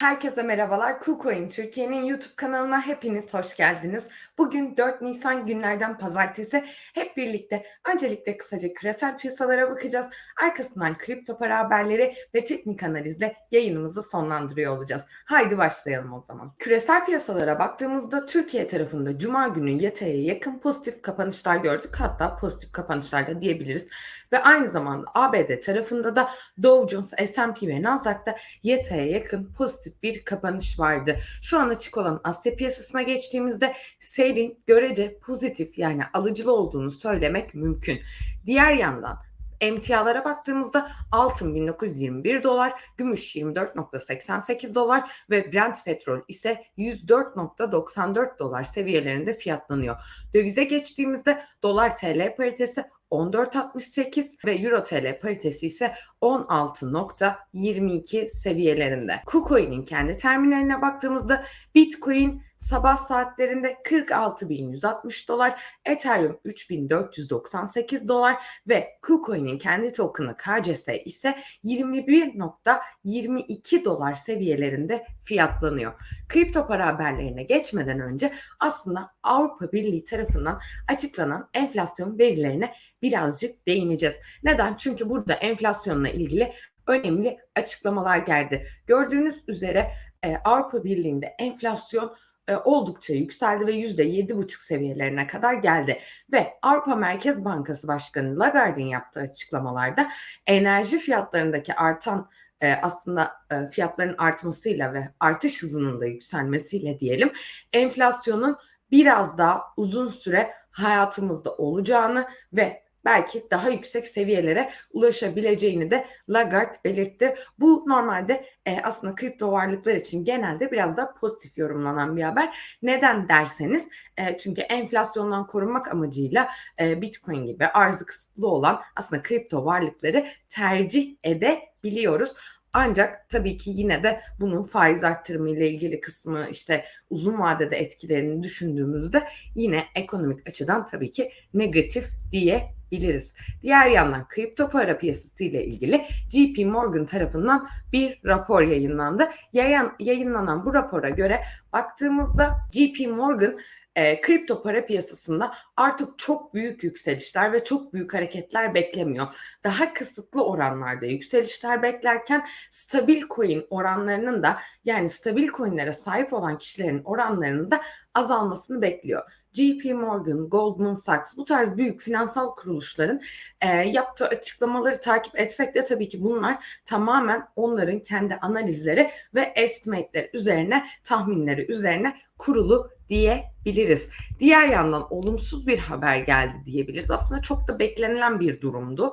Herkese merhabalar. KuCoin Türkiye'nin YouTube kanalına hepiniz hoş geldiniz. Bugün 4 Nisan günlerden pazartesi hep birlikte öncelikle kısaca küresel piyasalara bakacağız. Arkasından kripto para haberleri ve teknik analizle yayınımızı sonlandırıyor olacağız. Haydi başlayalım o zaman. Küresel piyasalara baktığımızda Türkiye tarafında Cuma günü YT'ye yakın pozitif kapanışlar gördük. Hatta pozitif kapanışlar da diyebiliriz. Ve aynı zamanda ABD tarafında da Dow Jones, S&P ve Nasdaq'ta YT'ye yakın pozitif bir kapanış vardı. Şu an açık olan Asya piyasasına geçtiğimizde seyrin görece pozitif yani alıcılı olduğunu söylemek mümkün. Diğer yandan emtialara baktığımızda altın 1921 dolar, gümüş 24.88 dolar ve Brent petrol ise 104.94 dolar seviyelerinde fiyatlanıyor. Dövize geçtiğimizde dolar TL paritesi 14.68 ve Euro TL paritesi ise 16.22 seviyelerinde. KuCoin'in kendi terminaline baktığımızda Bitcoin sabah saatlerinde 46.160 dolar, Ethereum 3.498 dolar ve KuCoin'in kendi token'ı KCS ise 21.22 dolar seviyelerinde fiyatlanıyor. Kripto para haberlerine geçmeden önce aslında Avrupa Birliği tarafından açıklanan enflasyon verilerine birazcık değineceğiz. Neden? Çünkü burada enflasyonla ilgili önemli açıklamalar geldi. Gördüğünüz üzere e, Avrupa Birliği'nde enflasyon e, oldukça yükseldi ve %7,5 seviyelerine kadar geldi. Ve Avrupa Merkez Bankası Başkanı Lagarde'in yaptığı açıklamalarda enerji fiyatlarındaki artan e, aslında e, fiyatların artmasıyla ve artış hızının da yükselmesiyle diyelim enflasyonun biraz daha uzun süre hayatımızda olacağını ve belki daha yüksek seviyelere ulaşabileceğini de Lagarde belirtti. Bu normalde e, aslında kripto varlıklar için genelde biraz daha pozitif yorumlanan bir haber. Neden derseniz e, çünkü enflasyondan korunmak amacıyla e, Bitcoin gibi arzı kısıtlı olan aslında kripto varlıkları tercih edebiliyoruz. Ancak tabii ki yine de bunun faiz arttırımı ile ilgili kısmı işte uzun vadede etkilerini düşündüğümüzde yine ekonomik açıdan tabii ki negatif diyebiliriz. Diğer yandan kripto para piyasası ile ilgili JP Morgan tarafından bir rapor yayınlandı. Yayan, yayınlanan bu rapora göre baktığımızda JP Morgan e, kripto para piyasasında artık çok büyük yükselişler ve çok büyük hareketler beklemiyor. Daha kısıtlı oranlarda yükselişler beklerken stabil coin oranlarının da yani stabil coinlere sahip olan kişilerin oranlarının da azalmasını bekliyor. JP Morgan, Goldman Sachs bu tarz büyük finansal kuruluşların e, yaptığı açıklamaları takip etsek de tabii ki bunlar tamamen onların kendi analizleri ve estimate'leri üzerine, tahminleri üzerine kurulu diyebiliriz. Diğer yandan olumsuz bir haber geldi diyebiliriz. Aslında çok da beklenilen bir durumdu.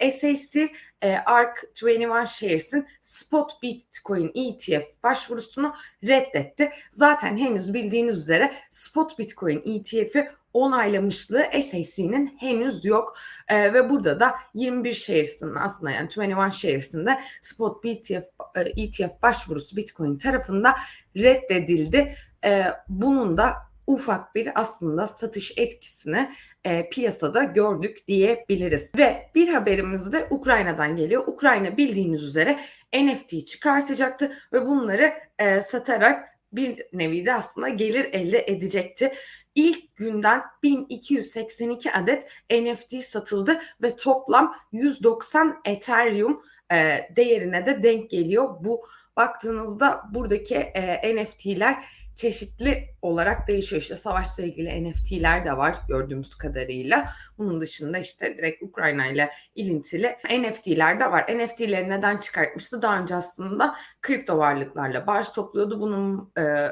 E, SAC e, ARK 21 Shares'in Spot Bitcoin ETF başvurusunu reddetti. Zaten henüz bildiğiniz üzere Spot Bitcoin ETF'i onaylamışlığı SAC'nin henüz yok. E, ve burada da 21 shares'ın aslında yani 21 shares'ın de spot ETF, e, ETF başvurusu Bitcoin tarafında reddedildi. E, bunun da ufak bir aslında satış etkisini e, piyasada gördük diyebiliriz. Ve bir haberimiz de Ukrayna'dan geliyor. Ukrayna bildiğiniz üzere NFT çıkartacaktı ve bunları e, satarak bir nevi de aslında gelir elde edecekti. İlk günden 1282 adet NFT satıldı ve toplam 190 Ethereum e, değerine de denk geliyor. Bu baktığınızda buradaki e, NFT'ler çeşitli olarak değişiyor. İşte savaşla ilgili NFT'ler de var gördüğümüz kadarıyla. Bunun dışında işte direkt Ukrayna ile ilintili NFT'ler de var. NFT'leri neden çıkartmıştı? Daha önce aslında kripto varlıklarla bağış topluyordu. Bunun e,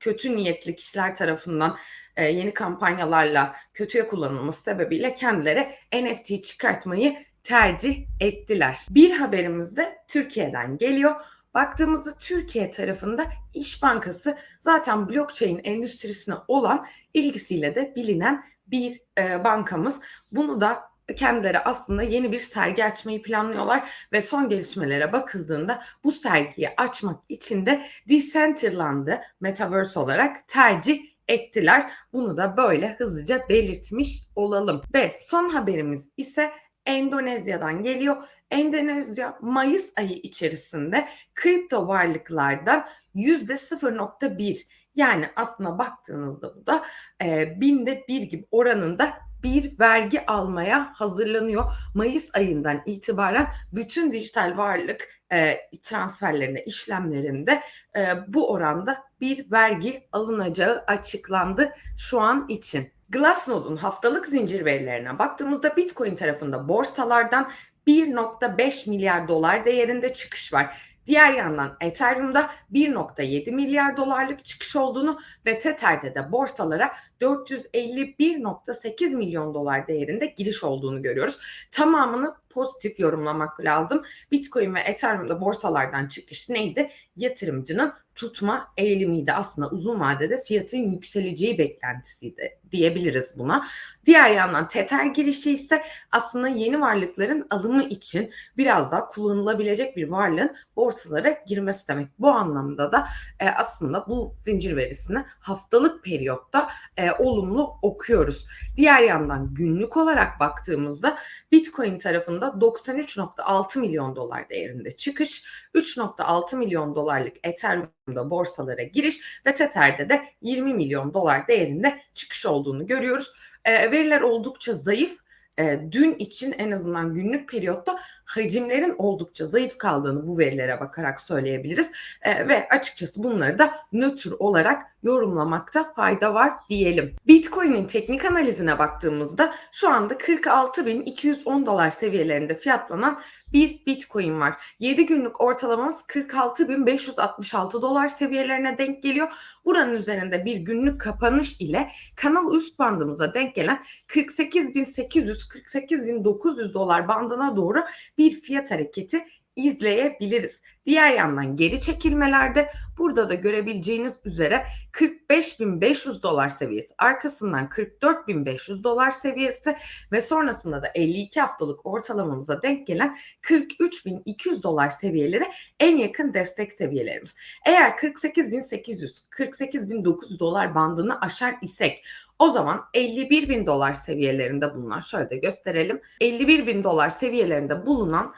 kötü niyetli kişiler tarafından e, yeni kampanyalarla kötüye kullanılması sebebiyle kendileri NFT çıkartmayı tercih ettiler. Bir haberimiz de Türkiye'den geliyor. Baktığımızda Türkiye tarafında İş Bankası zaten blockchain endüstrisine olan ilgisiyle de bilinen bir e, bankamız. Bunu da kendileri aslında yeni bir sergi açmayı planlıyorlar ve son gelişmelere bakıldığında bu sergiyi açmak için de Decentraland'ı Metaverse olarak tercih ettiler. Bunu da böyle hızlıca belirtmiş olalım. Ve son haberimiz ise Endonezya'dan geliyor. Endonezya Mayıs ayı içerisinde kripto varlıklardan %0.1 yani aslında baktığınızda bu da e, binde bir gibi oranında bir vergi almaya hazırlanıyor. Mayıs ayından itibaren bütün dijital varlık e, transferlerinde, işlemlerinde e, bu oranda bir vergi alınacağı açıklandı şu an için. Glassnode'un haftalık zincir verilerine baktığımızda Bitcoin tarafında borsalardan 1.5 milyar dolar değerinde çıkış var. Diğer yandan Ethereum'da 1.7 milyar dolarlık çıkış olduğunu ve Tether'de de borsalara 451.8 milyon dolar değerinde giriş olduğunu görüyoruz. Tamamını pozitif yorumlamak lazım. Bitcoin ve Ethereum'da borsalardan çıkış neydi? Yatırımcının tutma eğilimiydi. Aslında uzun vadede fiyatın yükseleceği beklentisiydi diyebiliriz buna. Diğer yandan Tether girişi ise aslında yeni varlıkların alımı için biraz daha kullanılabilecek bir varlığın borsalara girmesi demek. Bu anlamda da e, aslında bu zincir verisini haftalık periyotta e, olumlu okuyoruz. Diğer yandan günlük olarak baktığımızda Bitcoin tarafında 93.6 milyon dolar değerinde çıkış, 3.6 milyon dolarlık Ethereum'da borsalara giriş ve Tether'de de 20 milyon dolar değerinde çıkış olduğunu görüyoruz. E, veriler oldukça zayıf. E, dün için en azından günlük periyotta hacimlerin oldukça zayıf kaldığını bu verilere bakarak söyleyebiliriz. E, ve açıkçası bunları da nötr olarak yorumlamakta fayda var diyelim. Bitcoin'in teknik analizine baktığımızda şu anda 46.210 dolar seviyelerinde fiyatlanan bir Bitcoin var. 7 günlük ortalamamız 46.566 dolar seviyelerine denk geliyor. Buranın üzerinde bir günlük kapanış ile kanal üst bandımıza denk gelen 48.800-48.900 dolar bandına doğru bir fiyat hareketi izleyebiliriz. Diğer yandan geri çekilmelerde burada da görebileceğiniz üzere 45.500 dolar seviyesi, arkasından 44.500 dolar seviyesi ve sonrasında da 52 haftalık ortalamamıza denk gelen 43.200 dolar seviyeleri en yakın destek seviyelerimiz. Eğer 48.800, 48.900 dolar bandını aşar isek o zaman 51 bin dolar seviyelerinde bulunan şöyle de gösterelim. 51 bin dolar seviyelerinde bulunan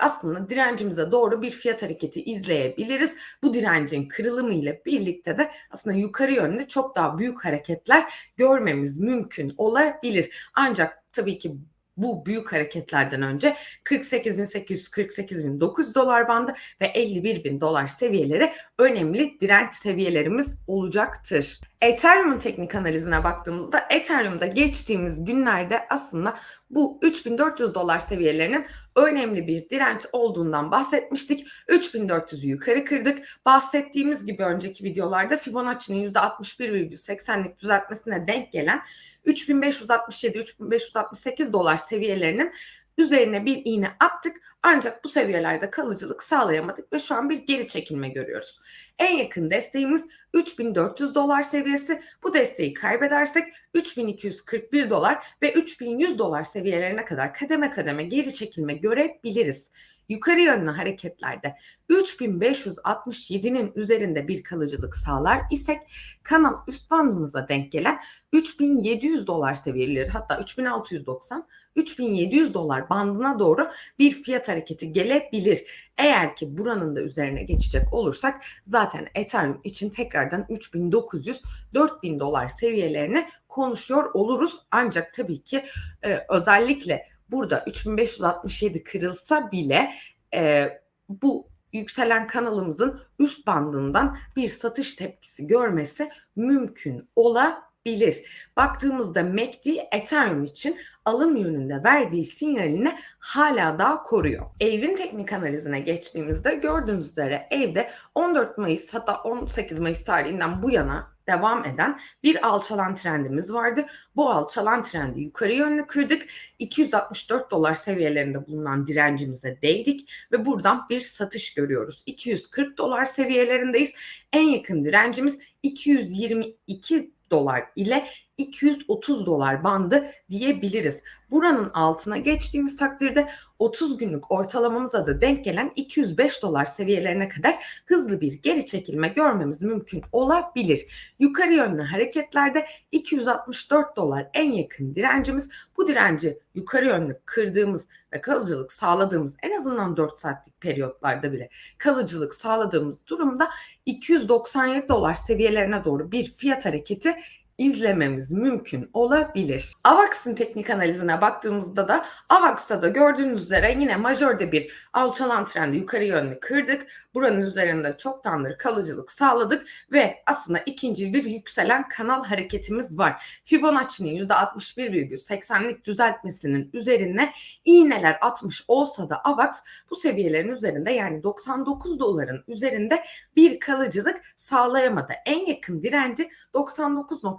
aslında direncimize doğru bir fiyat hareketi izleyebiliriz. Bu direncin kırılımı ile birlikte de aslında yukarı yönlü çok daha büyük hareketler görmemiz mümkün olabilir. Ancak tabii ki bu büyük hareketlerden önce 48.800 48.900 dolar bandı ve 51.000 dolar seviyeleri önemli direnç seviyelerimiz olacaktır. Ethereum'un teknik analizine baktığımızda Ethereum'da geçtiğimiz günlerde aslında bu 3400 dolar seviyelerinin önemli bir direnç olduğundan bahsetmiştik. 3400'ü yukarı kırdık. Bahsettiğimiz gibi önceki videolarda Fibonacci'nin %61,80'lik düzeltmesine denk gelen 3567-3568 dolar seviyelerinin üzerine bir iğne attık ancak bu seviyelerde kalıcılık sağlayamadık ve şu an bir geri çekilme görüyoruz. En yakın desteğimiz 3400 dolar seviyesi. Bu desteği kaybedersek 3241 dolar ve 3100 dolar seviyelerine kadar kademe kademe geri çekilme görebiliriz. Yukarı yönlü hareketlerde 3567'nin üzerinde bir kalıcılık sağlar isek kanal üst bandımıza denk gelen 3700 dolar seviyeleri hatta 3690 3700 dolar bandına doğru bir fiyat hareketi gelebilir. Eğer ki buranın da üzerine geçecek olursak zaten Ethereum için tekrardan 3900 4000 dolar seviyelerini konuşuyor oluruz. Ancak tabii ki e, özellikle burada 3567 kırılsa bile e, bu yükselen kanalımızın üst bandından bir satış tepkisi görmesi mümkün olabilir. Baktığımızda MACD Ethereum için alım yönünde verdiği sinyalini hala daha koruyor. Evin teknik analizine geçtiğimizde gördüğünüz üzere evde 14 Mayıs hatta 18 Mayıs tarihinden bu yana devam eden bir alçalan trendimiz vardı. Bu alçalan trendi yukarı yönlü kırdık. 264 dolar seviyelerinde bulunan direncimize değdik ve buradan bir satış görüyoruz. 240 dolar seviyelerindeyiz. En yakın direncimiz 222 dolar ile 230 dolar bandı diyebiliriz. Buranın altına geçtiğimiz takdirde 30 günlük ortalamamıza da denk gelen 205 dolar seviyelerine kadar hızlı bir geri çekilme görmemiz mümkün olabilir. Yukarı yönlü hareketlerde 264 dolar en yakın direncimiz. Bu direnci yukarı yönlü kırdığımız ve kalıcılık sağladığımız en azından 4 saatlik periyotlarda bile kalıcılık sağladığımız durumda 297 dolar seviyelerine doğru bir fiyat hareketi izlememiz mümkün olabilir. AVAX'ın teknik analizine baktığımızda da AVAX'ta da gördüğünüz üzere yine majörde bir alçalan trendi yukarı yönlü kırdık. Buranın üzerinde çoktandır kalıcılık sağladık ve aslında ikinci bir yükselen kanal hareketimiz var. Fibonacci'nin %61,80'lik düzeltmesinin üzerine iğneler atmış olsa da AVAX bu seviyelerin üzerinde yani 99 doların üzerinde bir kalıcılık sağlayamadı. En yakın direnci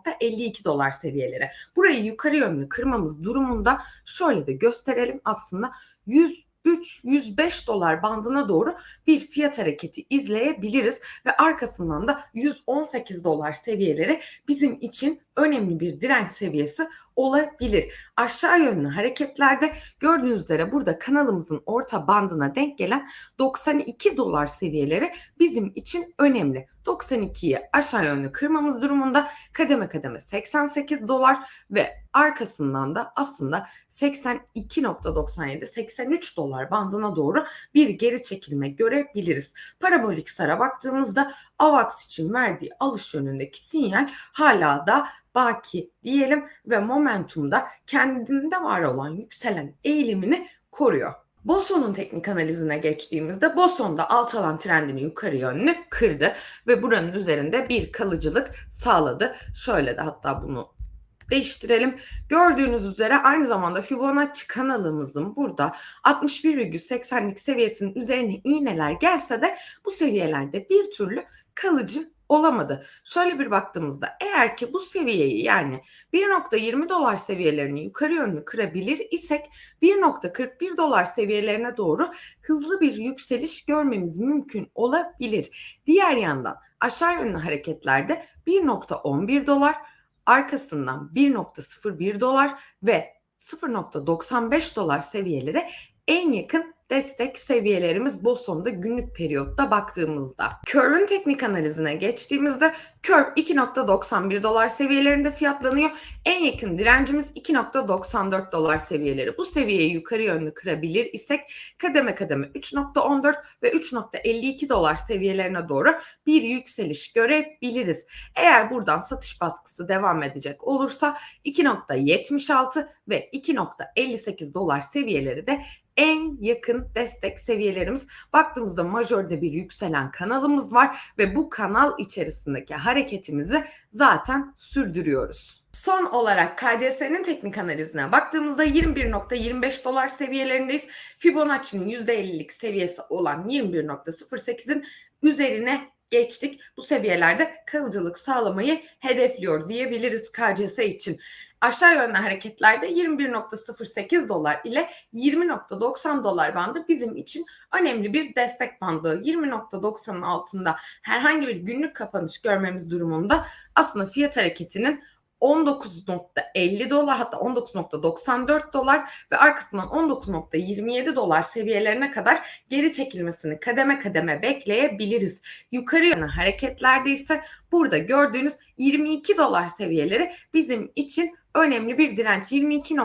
99.52 dolar seviyeleri. Burayı yukarı yönlü kırmamız durumunda şöyle de gösterelim aslında 100 3-105 dolar bandına doğru bir fiyat hareketi izleyebiliriz ve arkasından da 118 dolar seviyeleri bizim için önemli bir direnç seviyesi olabilir. Aşağı yönlü hareketlerde gördüğünüz üzere burada kanalımızın orta bandına denk gelen 92 dolar seviyeleri bizim için önemli. 92'yi aşağı yönlü kırmamız durumunda kademe kademe 88 dolar ve arkasından da aslında 82.97 83 dolar bandına doğru bir geri çekilme görebiliriz. Parabolik sara baktığımızda AVAX için verdiği alış yönündeki sinyal hala da baki diyelim ve momentumda kendinde var olan yükselen eğilimini koruyor. Boson'un teknik analizine geçtiğimizde Boson da alçalan trendini yukarı yönlü kırdı ve buranın üzerinde bir kalıcılık sağladı. Şöyle de hatta bunu değiştirelim. Gördüğünüz üzere aynı zamanda Fibonacci kanalımızın burada 61,80'lik seviyesinin üzerine iğneler gelse de bu seviyelerde bir türlü kalıcı olamadı. Şöyle bir baktığımızda eğer ki bu seviyeyi yani 1.20 dolar seviyelerini yukarı yönlü kırabilir isek 1.41 dolar seviyelerine doğru hızlı bir yükseliş görmemiz mümkün olabilir. Diğer yandan aşağı yönlü hareketlerde 1.11 dolar arkasından 1.01 dolar ve 0.95 dolar seviyeleri en yakın destek seviyelerimiz Boston'da günlük periyotta baktığımızda. Curve'ün teknik analizine geçtiğimizde Curve 2.91 dolar seviyelerinde fiyatlanıyor. En yakın direncimiz 2.94 dolar seviyeleri. Bu seviyeyi yukarı yönlü kırabilir isek kademe kademe 3.14 ve 3.52 dolar seviyelerine doğru bir yükseliş görebiliriz. Eğer buradan satış baskısı devam edecek olursa 2.76 ve 2.58 dolar seviyeleri de en yakın destek seviyelerimiz. Baktığımızda majörde bir yükselen kanalımız var ve bu kanal içerisindeki hareketimizi zaten sürdürüyoruz. Son olarak KCS'nin teknik analizine baktığımızda 21.25 dolar seviyelerindeyiz. Fibonacci'nin %50'lik seviyesi olan 21.08'in üzerine geçtik. Bu seviyelerde kalıcılık sağlamayı hedefliyor diyebiliriz KCS için. Aşağı yönlü hareketlerde 21.08 dolar ile 20.90 dolar bandı bizim için önemli bir destek bandı. 20.90'ın altında herhangi bir günlük kapanış görmemiz durumunda aslında fiyat hareketinin 19.50 dolar hatta 19.94 dolar ve arkasından 19.27 dolar seviyelerine kadar geri çekilmesini kademe kademe bekleyebiliriz. Yukarı yönlü hareketlerde ise burada gördüğünüz 22 dolar seviyeleri bizim için önemli bir direnç. 22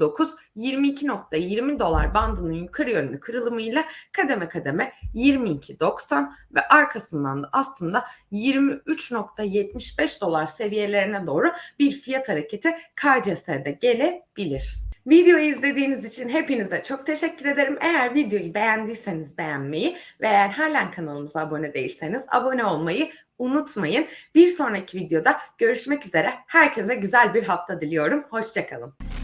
09 22.20 dolar bandının yukarı yönlü kırılımıyla kademe kademe 22.90 ve arkasından da aslında 23.75 dolar seviyelerine doğru bir fiyat hareketi KCS'de gelebilir. Videoyu izlediğiniz için hepinize çok teşekkür ederim. Eğer videoyu beğendiyseniz beğenmeyi ve eğer halen kanalımıza abone değilseniz abone olmayı unutmayın. Bir sonraki videoda görüşmek üzere. Herkese güzel bir hafta diliyorum. Hoşçakalın.